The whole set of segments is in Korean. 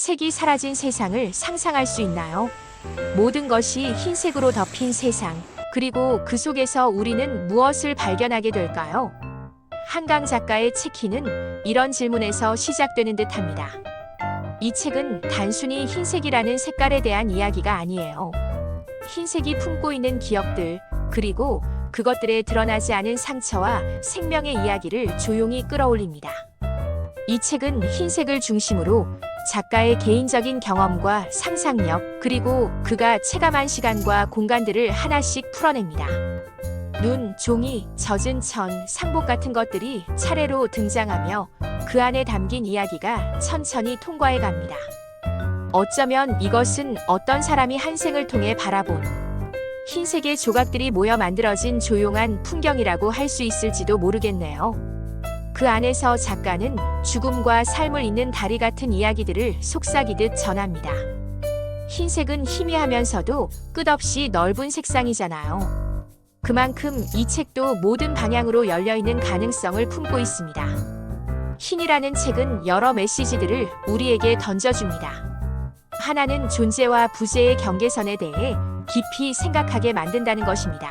색이 사라진 세상을 상상할 수 있나요? 모든 것이 흰색으로 덮인 세상. 그리고 그 속에서 우리는 무엇을 발견하게 될까요? 한강 작가의 책희는 이런 질문에서 시작되는 듯 합니다. 이 책은 단순히 흰색이라는 색깔에 대한 이야기가 아니에요. 흰색이 품고 있는 기억들, 그리고 그것들에 드러나지 않은 상처와 생명의 이야기를 조용히 끌어올립니다. 이 책은 흰색을 중심으로 작가의 개인적인 경험과 상상력, 그리고 그가 체감한 시간과 공간들을 하나씩 풀어냅니다. 눈, 종이, 젖은 천, 상복 같은 것들이 차례로 등장하며 그 안에 담긴 이야기가 천천히 통과해 갑니다. 어쩌면 이것은 어떤 사람이 한 생을 통해 바라본 흰색의 조각들이 모여 만들어진 조용한 풍경이라고 할 수 있을지도 모르겠네요. 그 안에서 작가는 죽음과 삶을 잇는 다리 같은 이야기들을 속삭이듯 전합니다. 흰색은 희미하면서도 끝없이 넓은 색상이잖아요. 그만큼 이 책도 모든 방향으로 열려있는 가능성을 품고 있습니다. 흰이라는 책은 여러 메시지들을 우리에게 던져줍니다. 하나는 존재와 부재의 경계선에 대해 깊이 생각하게 만든다는 것입니다.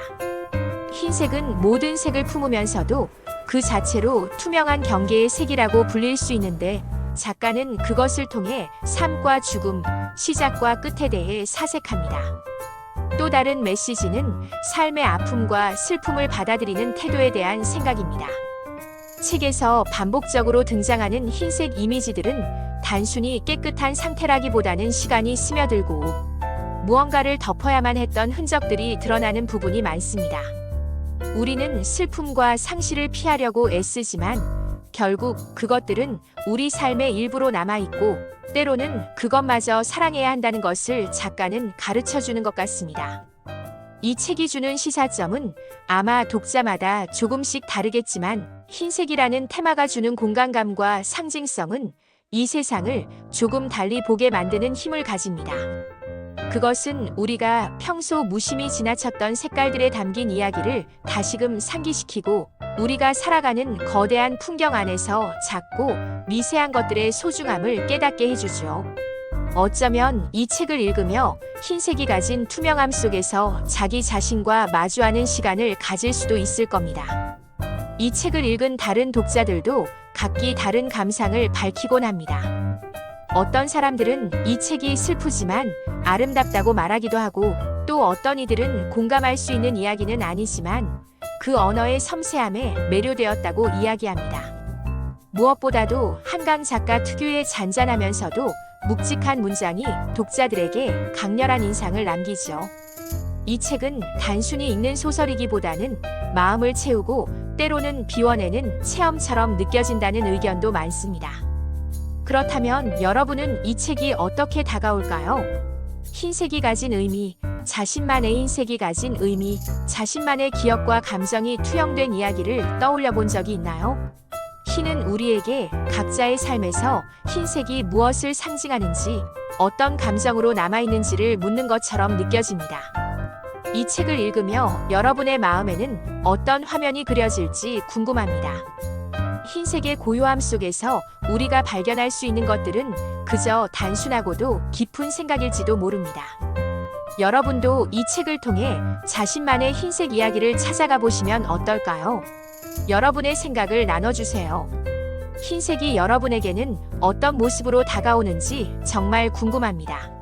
흰색은 모든 색을 품으면서도 그 자체로 투명한 경계의 색이라고 불릴 수 있는데 작가는 그것을 통해 삶과 죽음, 시작과 끝에 대해 사색합니다. 또 다른 메시지는 삶의 아픔과 슬픔을 받아들이는 태도에 대한 생각입니다. 책에서 반복적으로 등장하는 흰색 이미지들은 단순히 깨끗한 상태라기보다는 시간이 스며들고 무언가를 덮어야만 했던 흔적들이 드러나는 부분이 많습니다. 우리는 슬픔과 상실을 피하려고 애쓰지만 결국 그것들은 우리 삶의 일부로 남아있고 때로는 그것마저 사랑해야 한다는 것을 작가는 가르쳐 주는 것 같습니다. 이 책이 주는 시사점은 아마 독자마다 조금씩 다르겠지만 흰색이라는 테마가 주는 공간감과 상징성은 이 세상을 조금 달리 보게 만드는 힘을 가집니다. 그것은 우리가 평소 무심히 지나쳤던 색깔들에 담긴 이야기를 다시금 상기시키고 우리가 살아가는 거대한 풍경 안에서 작고 미세한 것들의 소중함을 깨닫게 해주죠. 어쩌면 이 책을 읽으며 흰색이 가진 투명함 속에서 자기 자신과 마주하는 시간을 가질 수도 있을 겁니다. 이 책을 읽은 다른 독자들도 각기 다른 감상을 밝히곤 합니다. 어떤 사람들은 이 책이 슬프지만 아름답다고 말하기도 하고 또 어떤 이들은 공감할 수 있는 이야기는 아니지만 그 언어의 섬세함에 매료되었다고 이야기합니다. 무엇보다도 한강 작가 특유의 잔잔하면서도 묵직한 문장이 독자들에게 강렬한 인상을 남기죠. 이 책은 단순히 읽는 소설이기보다는 마음을 채우고 때로는 비워내는 체험처럼 느껴진다는 의견도 많습니다. 그렇다면 여러분은 이 책이 어떻게 다가올까요? 흰색이 가진 의미, 자신만의 흰색이 가진 의미, 자신만의 기억과 감정이 투영된 이야기를 떠올려 본 적이 있나요? 흰은 우리에게 각자의 삶에서 흰색이 무엇을 상징하는지, 어떤 감정으로 남아있는지를 묻는 것처럼 느껴집니다. 이 책을 읽으며 여러분의 마음에는 어떤 화면이 그려질지 궁금합니다. 흰색의 고요함 속에서 우리가 발견할 수 있는 것들은 그저 단순하고도 깊은 생각일지도 모릅니다. 여러분도 이 책을 통해 자신만의 흰색 이야기를 찾아가 보시면 어떨까요? 여러분의 생각을 나눠주세요. 흰색이 여러분에게는 어떤 모습으로 다가오는지 정말 궁금합니다.